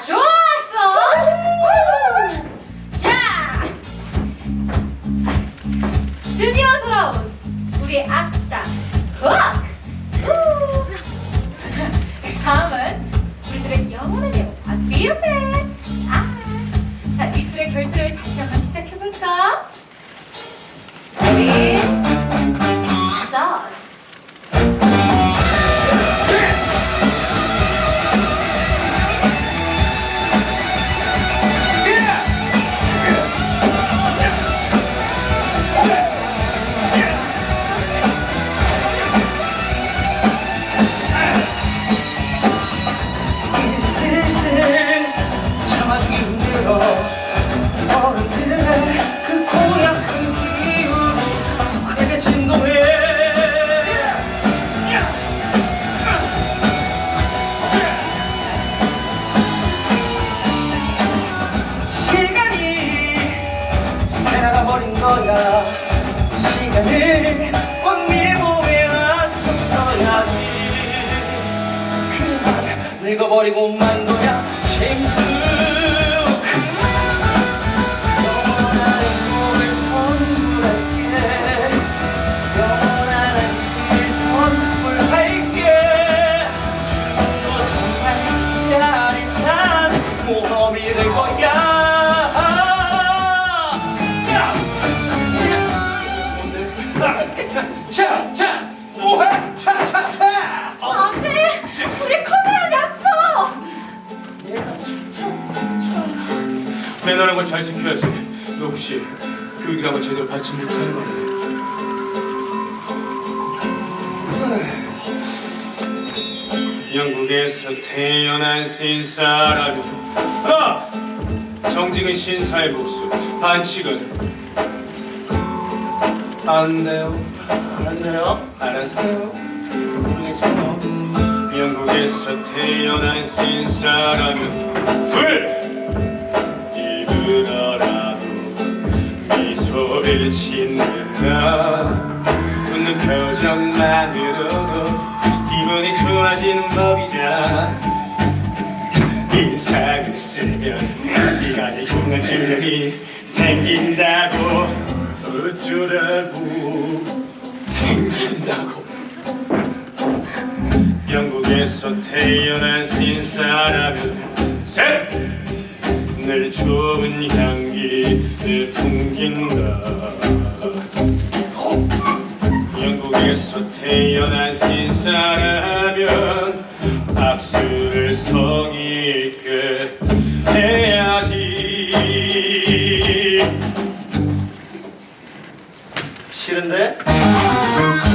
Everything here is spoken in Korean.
좋았어. 자, 드디어 돌아온 우리 악당 헉. 다음은 우리들의 영원한 영웅 아비로맨. 아, 자, 이 둘의 결투를 다시 한번 시작해볼까? 시간을 꽉 밀봉해 놨었어야지 그만 늙어버리고 만 거야 매너라는 걸잘 지켜야지. 너 혹시 교육이라고 제대로 받지 못하는 거니? 영국에서 태어난 신사라면 아! 정직은 신사의 복수 반칙은 안 돼요 안 돼요? 알았어요 알겠어요 영국에서 태어난 신사라면 둘 입으로라도 미소를 짓는다. 웃는 표정만으로도 기분이 좋아지는 법이자 인상을 쓰면 네가 흉한 줄이 생긴다고 어쩌라고. 생긴다고. 영국에서 태어난 신사라면 셋늘 좋은 향기를 풍긴다 영국에서 태어난 신사라면 박수를 성의 있게 해야지 싫은데?